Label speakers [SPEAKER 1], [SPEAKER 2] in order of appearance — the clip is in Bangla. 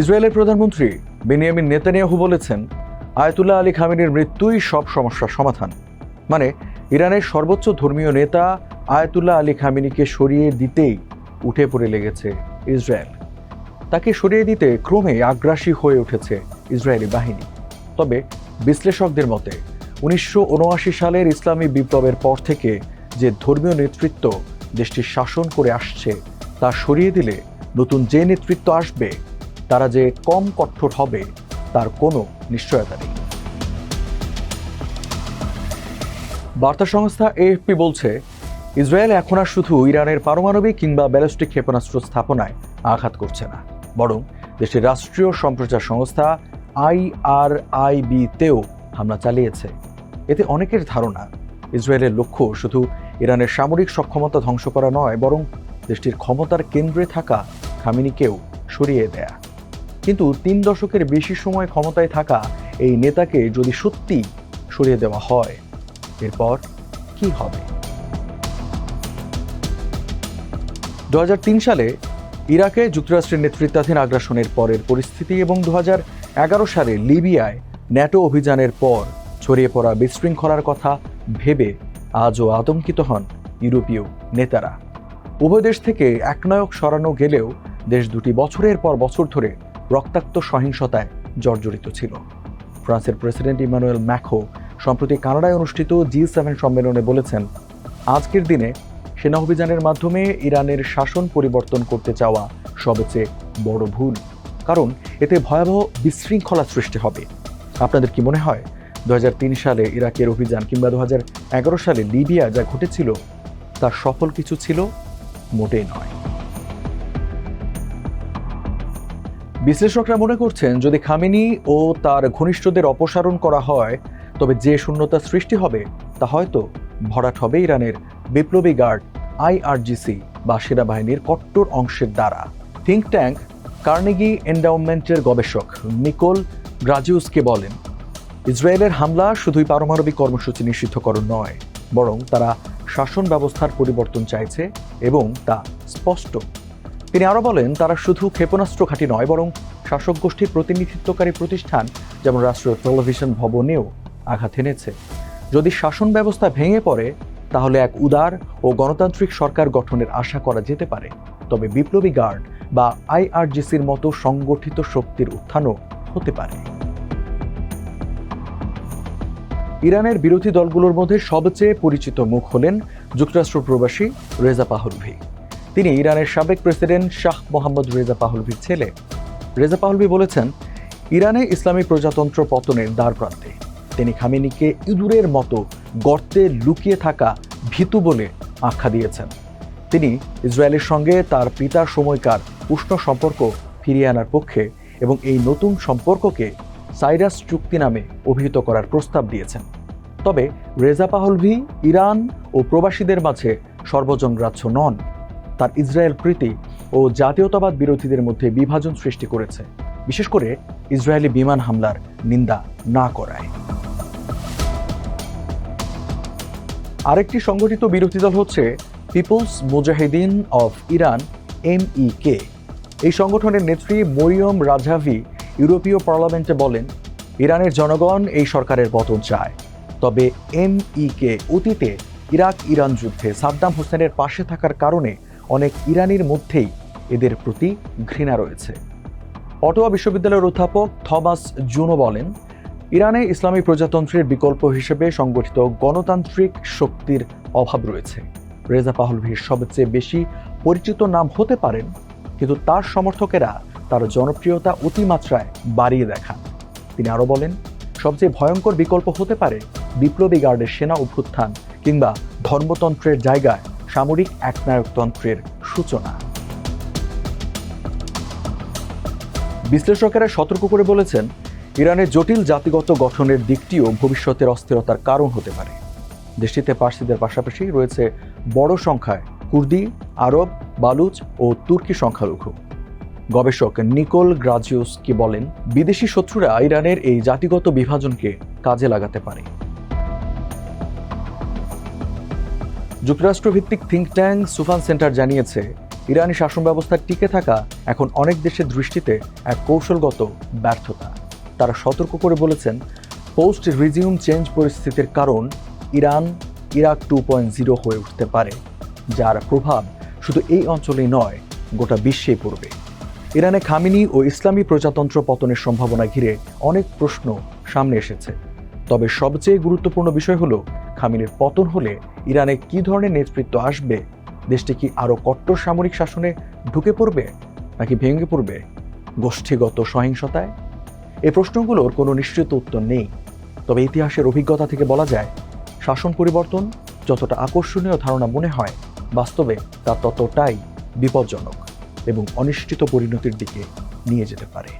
[SPEAKER 1] ইসরায়েলের প্রধানমন্ত্রী বেনিয়ামিন নেতানিয়াহু বলেছেন আয়তুল্লাহ আলী খামিনের মৃত্যুই সব সমস্যার সমাধান মানে ইরানের সর্বোচ্চ ধর্মীয় নেতা আয়তুল্লাহ আলী খামিনিকে সরিয়ে দিতেই উঠে পড়ে লেগেছে ইসরায়েল তাকে সরিয়ে দিতে ক্রমে আগ্রাসী হয়ে উঠেছে ইসরায়েলি বাহিনী তবে বিশ্লেষকদের মতে উনিশশো সালের ইসলামী বিপ্লবের পর থেকে যে ধর্মীয় নেতৃত্ব দেশটি শাসন করে আসছে তা সরিয়ে দিলে নতুন যে নেতৃত্ব আসবে তারা যে কম কঠোর হবে তার কোনো নিশ্চয়তা নেই বার্তা সংস্থা এএফপি বলছে ইসরায়েল এখন আর শুধু ইরানের পারমাণবিক কিংবা ব্যালিস্টিক ক্ষেপণাস্ত্র স্থাপনায় আঘাত করছে না বরং দেশের রাষ্ট্রীয় সম্প্রচার সংস্থা আইআরআইবিতেও হামলা চালিয়েছে এতে অনেকের ধারণা ইসরায়েলের লক্ষ্য শুধু ইরানের সামরিক সক্ষমতা ধ্বংস করা নয় বরং দেশটির ক্ষমতার কেন্দ্রে থাকা খামিনিকেও সরিয়ে দেয়া কিন্তু তিন দশকের বেশি সময় ক্ষমতায় থাকা এই নেতাকে যদি সত্যি সরিয়ে দেওয়া হয় এরপর কি হবে দু সালে ইরাকে যুক্তরাষ্ট্রের নেতৃত্বাধীন আগ্রাসনের পরের পরিস্থিতি এবং দু সালে লিবিয়ায় ন্যাটো অভিযানের পর ছড়িয়ে পড়া বিশৃঙ্খলার কথা ভেবে আজও আতঙ্কিত হন ইউরোপীয় নেতারা উভয় দেশ থেকে একনায়ক সরানো গেলেও দেশ দুটি বছরের পর বছর ধরে রক্তাক্ত সহিংসতায় জর্জরিত ছিল ফ্রান্সের প্রেসিডেন্ট ইমানুয়েল ম্যাখো সম্প্রতি কানাডায় অনুষ্ঠিত জি সেভেন সম্মেলনে বলেছেন আজকের দিনে সেনা অভিযানের মাধ্যমে ইরানের শাসন পরিবর্তন করতে চাওয়া সবচেয়ে বড় ভুল কারণ এতে ভয়াবহ বিশৃঙ্খলা সৃষ্টি হবে আপনাদের কি মনে হয় দু সালে ইরাকের অভিযান কিংবা দু সালে লিবিয়া যা ঘটেছিল তার সফল কিছু ছিল মোটেই নয় বিশ্লেষকরা মনে করছেন যদি খামেনি ও তার ঘনিষ্ঠদের অপসারণ করা হয় তবে যে শূন্যতা সৃষ্টি হবে তা হয়তো ভরাট হবে ইরানের বিপ্লবী গার্ড আইআরজিসি বা সেনাবাহিনীর কট্টর অংশের দ্বারা থিঙ্ক ট্যাঙ্ক কার্নেগি এন্ডাউমেন্টের গবেষক নিকোল গ্রাজিউসকে বলেন ইসরায়েলের হামলা শুধুই পারমাণবিক কর্মসূচি নিষিদ্ধকরণ নয় বরং তারা শাসন ব্যবস্থার পরিবর্তন চাইছে এবং তা স্পষ্ট তিনি আরও বলেন তারা শুধু ক্ষেপণাস্ত্র ঘাঁটি নয় বরং শাসক গোষ্ঠীর প্রতিনিধিত্বকারী প্রতিষ্ঠান যেমন রাষ্ট্রীয় টেলিভিশন ভবনেও আঘাত এনেছে যদি শাসন ব্যবস্থা ভেঙে পড়ে তাহলে এক উদার ও গণতান্ত্রিক সরকার গঠনের আশা করা যেতে পারে তবে বিপ্লবী গার্ড বা আইআরজিসির মতো সংগঠিত শক্তির উত্থানও হতে পারে ইরানের বিরোধী দলগুলোর মধ্যে সবচেয়ে পরিচিত মুখ হলেন যুক্তরাষ্ট্র প্রবাসী রেজা পাহরভি তিনি ইরানের সাবেক প্রেসিডেন্ট শাহ মোহাম্মদ রেজা পাহলভির ছেলে রেজা পাহলভি বলেছেন ইরানে ইসলামিক প্রজাতন্ত্র পতনের দ্বার প্রান্তে তিনি খামিনিকে ইঁদুরের মতো গর্তে লুকিয়ে থাকা ভীতু বলে আখ্যা দিয়েছেন তিনি ইসরায়েলের সঙ্গে তার পিতার সময়কার উষ্ণ সম্পর্ক ফিরিয়ে আনার পক্ষে এবং এই নতুন সম্পর্ককে সাইরাস চুক্তি নামে অভিহিত করার প্রস্তাব দিয়েছেন তবে রেজা পাহলভি ইরান ও প্রবাসীদের মাঝে সর্বজনগ্রাহ্য নন তার ইসরায়েল প্রীতি ও জাতীয়তাবাদ বিরোধীদের মধ্যে বিভাজন সৃষ্টি করেছে বিশেষ করে ইসরায়েলি বিমান হামলার নিন্দা না করায় আরেকটি সংগঠিত বিরোধী দল হচ্ছে People's Mujahedin of Iran M E K এই সংগঠনের নেত্রী মরিয়ম রাজাভি ইউরোপীয় পার্লামেন্টে বলেন ইরানের জনগণ এই সরকারের পতন চায় তবে এম ই কে অতীতে ইরাক ইরান যুদ্ধে সাদ্দাম হোসেনের পাশে থাকার কারণে অনেক ইরানির মধ্যেই এদের প্রতি ঘৃণা রয়েছে অটোয়া বিশ্ববিদ্যালয়ের অধ্যাপক থমাস জুনো বলেন ইরানে ইসলামী প্রজাতন্ত্রের বিকল্প হিসেবে সংগঠিত গণতান্ত্রিক শক্তির অভাব রয়েছে রেজা পাহলভির সবচেয়ে বেশি পরিচিত নাম হতে পারেন কিন্তু তার সমর্থকেরা তার জনপ্রিয়তা অতিমাত্রায় বাড়িয়ে দেখান তিনি আরও বলেন সবচেয়ে ভয়ঙ্কর বিকল্প হতে পারে বিপ্লবী গার্ডের সেনা অভ্যুত্থান কিংবা ধর্মতন্ত্রের জায়গায় সামরিক একনায়কতন্ত্রের সূচনা বিশ্লেষকেরা সতর্ক করে বলেছেন ইরানের জটিল জাতিগত গঠনের দিকটিও ভবিষ্যতের অস্থিরতার কারণ হতে পারে দেশটিতে পার্সিদের পাশাপাশি রয়েছে বড় সংখ্যায় কুর্দি আরব বালুচ ও তুর্কি সংখ্যালঘু গবেষক নিকোল গ্রাজিওস কি বলেন বিদেশি শত্রুরা ইরানের এই জাতিগত বিভাজনকে কাজে লাগাতে পারে যুক্তরাষ্ট্রভিত্তিক থিঙ্ক ট্যাঙ্ক সুফান সেন্টার জানিয়েছে ইরানি শাসন ব্যবস্থা টিকে থাকা এখন অনেক দেশের দৃষ্টিতে এক কৌশলগত ব্যর্থতা তারা সতর্ক করে বলেছেন পোস্ট রিজিউম চেঞ্জ পরিস্থিতির কারণ Iran Iraq two point zero হয়ে উঠতে পারে যার প্রভাব শুধু এই অঞ্চলেই নয় গোটা বিশ্বেই পড়বে ইরানে খামিনি ও ইসলামী প্রজাতন্ত্র পতনের সম্ভাবনা ঘিরে অনেক প্রশ্ন সামনে এসেছে তবে সবচেয়ে গুরুত্বপূর্ণ বিষয় হলো খামিনের পতন হলে ইরানে কি ধরনের নেতৃত্ব আসবে দেশটি কি আরও কট্টর সামরিক শাসনে ঢুকে পড়বে নাকি ভেঙে পড়বে গোষ্ঠীগত সহিংসতায় এ প্রশ্নগুলোর কোনো নিশ্চিত উত্তর নেই তবে ইতিহাসের অভিজ্ঞতা থেকে বলা যায় শাসন পরিবর্তন যতটা আকর্ষণীয় ধারণা মনে হয় বাস্তবে তা ততটাই বিপজ্জনক এবং অনিশ্চিত পরিণতির দিকে নিয়ে যেতে পারে